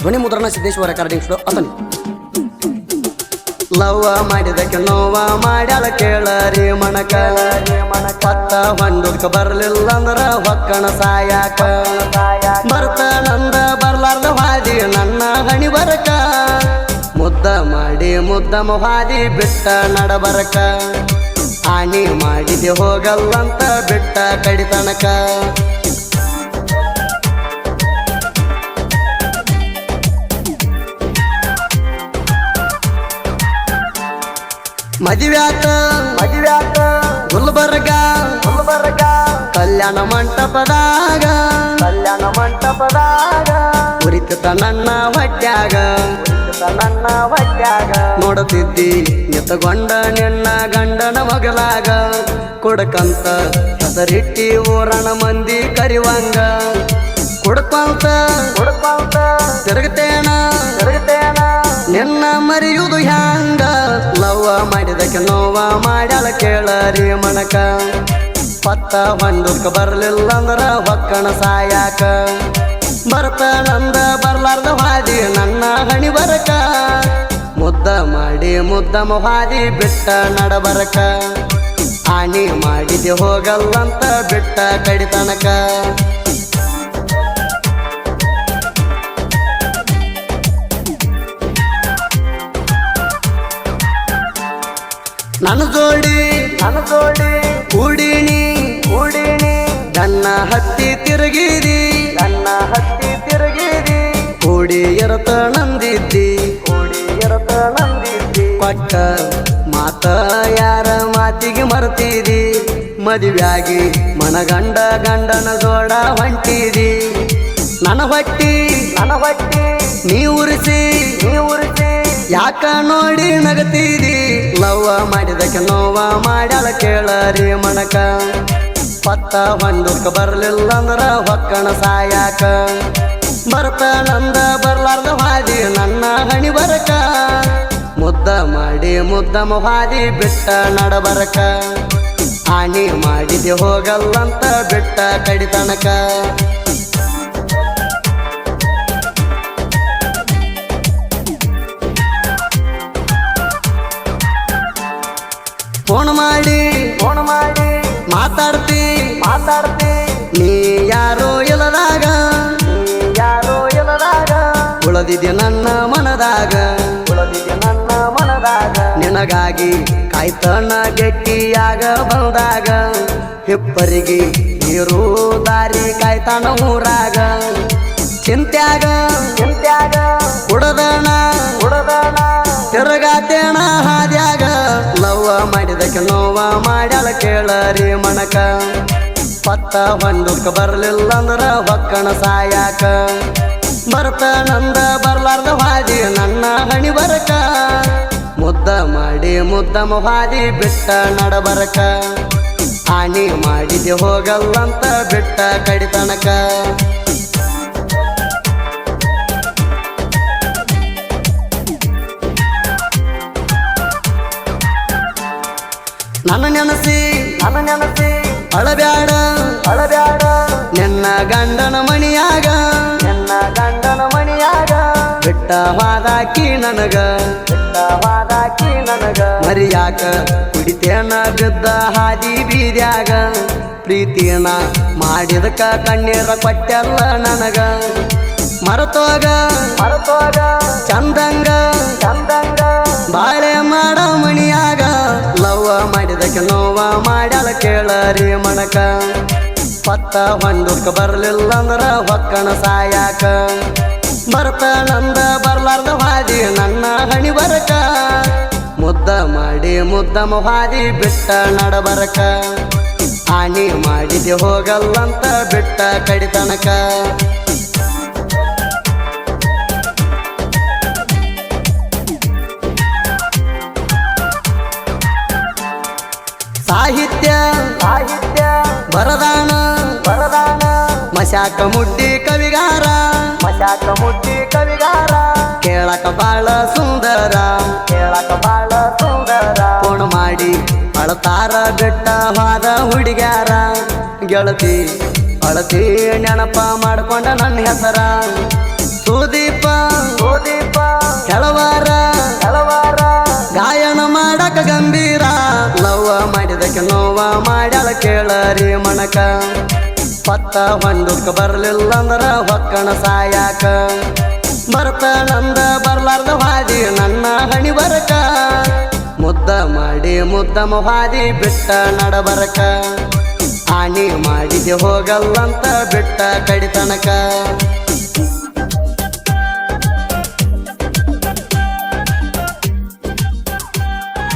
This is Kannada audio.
ಧ್ವನಿ ಮುದ್ರಣ ಸಿದ್ದೇಶ್ವರ ರೆಕಾರ್ಡಿಂಗ್ ಸ್ಟುಡಿಯೋ ಅತನಿ ಲವ್ವ ಮಾಡಿದಕ್ಕೆ ನೋವ ಮಾಡ್ಯಾಳ ಕೇಳರಿ ಮಣಕ ಕತ್ತ ಬಂದುದಕ್ಕೆ ಬರ್ಲಿಲ್ಲ ಅಂದ್ರ ಹೊಕ್ಕಣ ಸಾಯಾಕ. ಬರ್ತಾನಂದ ಬರ್ಲಾರ್ದ ಹಾದಿ ನನ್ನ ಹಣಿ ಬರಕ. ಮುದ್ದ ಮಾಡಿ ಮುದ್ದ ಹಾದಿ ಬಿಟ್ಟ ನಡಬರಕ. ಆಣಿ ಮಾಡಿದೆ ಹೋಗಲ್ಲಂತ ಬಿಟ್ಟ ಕಡಿತನಕ. ಮದುವ್ಯಾತ ಮದುವ್ಯಾತ ಗುಲ್ಬರ್ಗ ಗುಲ್ಬರ್ಗ ಕಲ್ಯಾಣ ಮಂಟಪದಾಗ ಕಲ್ಯಾಣ ಮಂಟಪದಾಗ. ಕುರಿತ ನನ್ನ ಹೊಟ್ಯಾಗ ನನ್ನ ಹೊಟ್ಯಾಗ. ನೋಡುತ್ತಿದ್ದಿ ನಿತ್ತಗೊಂಡ ನಿನ್ನ ಗಂಡನ ಮಗಲಾಗ ಕೊಡಕಂತ ಹೆಸರಿಟ್ಟಿ ಊರಣ ಮಂದಿ ಕರಿವಂಗ. ಕೊಡಪಂತ ಕೊಡಪಂತ ತಿರುಗತೇನ ತಿರುಗತೇನ. ನಿನ್ನ ಮರೆಯುವುದು ಹ್ಯಾಂಗ? ಲವ್ವ ಮಾಡಿದಕ್ಕೆ ನೋವ ಮಾಡ್ಯಾಲ ಕೇಳರಿ ಮಣಕ ಪತ್ತ ಹೊಂದುಕ ಬರ್ಲಿಲ್ಲ ಅಂದ್ರ ಹೊಕ್ಕಣ ಸಾಯಾಕ. ಬರ್ತಾನಂದ ಬರ್ಲಾರ್ದ ಹಾದಿ ನನ್ನ ಹಣಿ ಬರಕ. ಮುದ್ದ ಮಾಡಿ ಮುದ್ದ ಹಾದಿ ಬಿಟ್ಟ ನಡಬರಕ. ಹಾನಿ ಮಾಡಿದೆ ಹೋಗಲ್ಲಂತ ಬಿಟ್ಟ ಕಡಿತನಕ. ನನ್ನ ಜೋಡಿ ನನ್ನ ಜೋಡಿ ಕೂಡಿನಿ ಕೂಡಿನಿ ನನ್ನ ಹತ್ತಿ ತಿರುಗಿದಿ, ನನ್ನ ಹತ್ತಿ ತಿರುಗಿದಿ, ಕೂಡಿ ಎರತ ನಂದಿದ್ದಿ, ಕೂಡಿ ಎರತ ನಂದಿದ್ದಿ. ಪಟ್ಟ ಮಾತ ಯಾರ ಮಾತಿಗೆ ಮರ್ತಿದಿ, ಮದುವೆಯಾಗಿ ಮನಗಂಡ ಗಂಡನ ಜೋಡ ಹೊಂಟೀರಿ ನನ್ನ ಹೊಟ್ಟಿ ನನ್ನ ಹೊಟ್ಟಿ, ನೀ ಉರಿಸಿ ನೀ ಉರಿಸಿ ಯಾಕ ನೋಡಿ ನಗತೀರಿ? ಲವ್ವ ಮಾಡಿದಕ್ಕೆ ನೋವ ಮಾಡ್ಯಾಲ ಕೇಳರಿ ಮಣಕ ಪತ್ತ ಹೊಂದುಕ ಬರಲಿಲ್ಲ ಅಂದ್ರ ಹೊಕ್ಕಣ ಸಾಯಾಕ ಬರ್ತಾನಂದ ಬರ್ಲಾರ್ದ ಹಾದಿ ನನ್ನ ಹಣಿ ಬರಕ. ಮುದ್ದ ಮಾಡಿ ಮುದ್ದ ಹಾದಿ ಬಿಟ್ಟ ನಡಬರಕ. ಹಾನಿ ಮಾಡಿದೆ ಹೋಗಲ್ಲಂತ ಬಿಟ್ಟ ಕಡಿತನಕ. ಮಾತಾಡ್ತಿ? ನೀ ಯಾರೋ ಇಲ್ಲದಾಗ ಯಾರೋ ಇಲ್ಲದಾಗ ಉಳದಿದೆ ನನ್ನ ಮನದಾಗ? ಉಳದಿದೆ ನನ್ನ ಮನದಾಗ? ನಿನಗಾಗಿ ಕಾಯ್ತಣ್ಣ ಗಟ್ಟಿಯಾಗ ಬಂದಾಗ? ಹೆಪ್ಪರಿಗೆ ಇರೋ ದಾರಿ ಕಾಯ್ತಾನ ಊರಾಗ? ಚಿಂತ್ಯಾಗ? ಚಿಂತ್ಯಾಗ? ಉಡದಣ ಉಡದಣ ತಿರುಗಾತೇಣ ಹಾದ್ಯಾಗ? ಲವ್ವ ಮಾಡಿದಕ್ಕೆ ನೋವ ಮಾಡ್ಯಾಲ ಕೇಳರಿ ಮಣಕ ಪತ್ತ ಹೊಂದುಕ ಬರ್ಲಿಲ್ಲ ಅಂದ್ರ ಒಕ್ಕಣ ಸಾಯಾಕ. ಬರ್ತಾನಂದ ಬರ್ಲಾರ್ದ ಹಾದಿ ನನ್ನ ಹಣಿ ಬರಕ. ಮುದ್ದ ಮಾಡಿ ಮುದ್ದ ಹಾದಿ ಬಿಟ್ಟ ನಡಬರಕ. ಹಾನಿ ಮಾಡಿದೆ ಹೋಗಲ್ಲಂತ ಬಿಟ್ಟ ಕಡಿತನಕ. ನನ್ನ ನೆನಸಿ ನನ್ನ ನೆನಸಿ, ಅಳಬ್ಯಾಡ. ಬಿಟ್ಟ ಕಿ ನನಗ. ಕೆಟ್ಟವಾದ ಕಿ ನನಗ. ಮರಿಯಾಕ ಕುಡಿತೇನ ಬಿದ್ದ ಹಾದಿ ಬೀದ್ಯಾಗ. ಪ್ರೀತಿಯನ್ನ ಮಾಡಿದಕ ಕಣ್ಣೀರ ಕೊಟ್ಟೆಲ್ಲ ನನಗ. ಮರತೋಗ ಮರತೋಗ. ಚಂದಂಗ ಚಂದಂಗ. ಬಾಳೆ ಮಾಡ ಮಣಿಯಾಗ. ಲವ್ವ ಮಾಡಿದಕ್ಕೆ ನೋವ ಮಾಡ್ಯಾಲ ಕೇಳರಿ ಮಣಕ ಪತ್ತ ಹೊಂದುಕ ಬರಲಿಲ್ಲ ಅಂದ್ರ ಹೊಕ್ಕಣ ಸಾಯಾಕ. ಬರ್ತಾನಂದ ಬರ್ಲಾರ್ದ ಹಾದಿ ನನ್ನ ಹಣಿ ಬರಕ. ಮುದ್ದ ಮಾಡಿ ಮುದ್ದ ಹಾದಿ ಬಿಟ್ಟ ನಡಬರಕ. ಹಾನಿ ಮಾಡಿದೆ ಹೋಗಲ್ಲಂತ ಬಿಟ್ಟ ಕಡಿತನಕ. ಸಾಹಿತ್ಯ ಸಾಹಿತ್ಯ ಬರದಾನ ಬರದಾನ ಮಶಾಕ ಮುಟ್ಟಿ ಕವಿಗಾರ. ಯಾಕ ಮುಟ್ಟಿ ಕವಿಗಾರ? ಕೇಳಕ ಬಾಳ ಸುಂದರ. ಕೇಳಕ ಬಾಳ ಸುಂದರ. ಗುಣ ಮಾಡಿ ಅಳತಾರ ಬೆಟ್ಟವಾದ ಹುಡುಗ್ಯಾರ. ಗೆಳತಿ ಅಳತಿ ನೆನಪ ಮಾಡ್ಕೊಂಡ ನನ್ನ ಹೆಸರ. ಸುದೀಪ ಸುದೀಪ ಕೆಲವಾರ ಕೆಳವಾರ ಗಾಯನ ಮಾಡಕ ಗಂಭೀರ. ಲವ್ವ ಮಾಡಿದಕ್ಕೆ ನೋವ ಮಾಡ್ಯಾಳ ಕೇಳರಿ ಮಣಕ ಪತ್ತ ಹೊಂಡಕ್ಕ ಬರ್ಲಿಲ್ಲ ಅಂದ್ರ ಹೊಕ್ಕಣ ಸಾಯಾಕ. ಬರ್ತಾನಂದ ಬರ್ಲಾರ್ದ ಹಾದಿ ನನ್ನ ಹಣಿ ಬರಕ. ಮುದ್ದ ಮಾಡಿ ಮುದ್ದಮ ಹಾದಿ ಬಿಟ್ಟ ನಡಬರಕ. ಹಾನಿ ಮಾಡಿದೆ ಹೋಗಲ್ಲಂತ ಬಿಟ್ಟ ಕಡಿತನಕ.